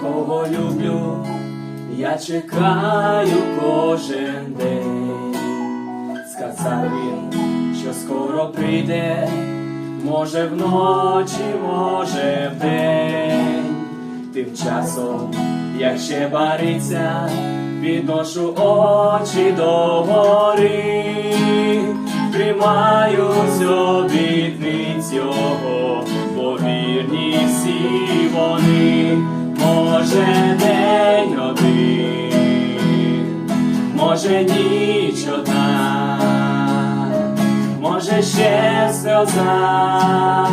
кого люблю, я чекаю кожен день. Сказав він, що скоро прийде, може вночі, може вдень. Тим часом, як ще бариться, підношу очі до гори, тримаюсь обітниць його, бо всі вони, може день один, може ніч одна, може ще сльоза,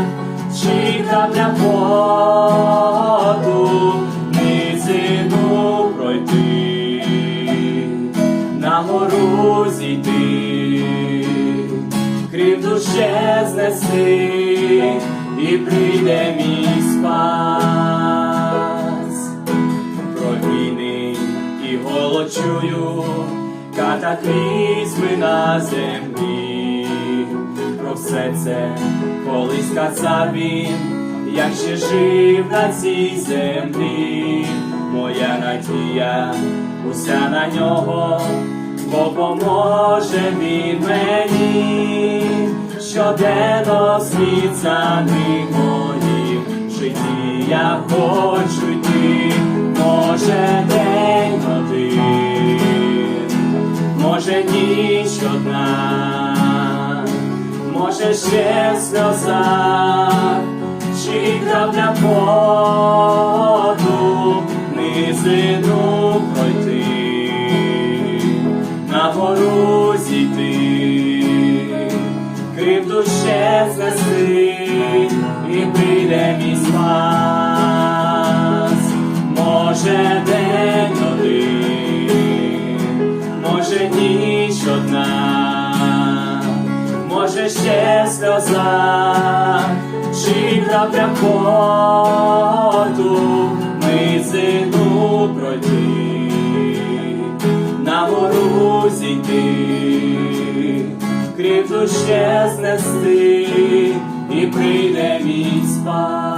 чи крапля поту, низину пройти, на гору зійти, крім душе знести, і прийде мій спас. Про війни і голод чую, катаклізми на землі. Про все це колись казав він, як ще жив на цій землі. Моя надія уся на нього, бо поможе він мені, щоденно світ за моїх, в житті. Я хочу йти, може день один, може ніч одна, може ще сльоза, чи крапля поту, душе знести, і прийде мій спас, може день один, може ніч одна, може ще сльоза, чи крапля поту, низину пройти, на гору зійти, душе знести, і прийде мій спас.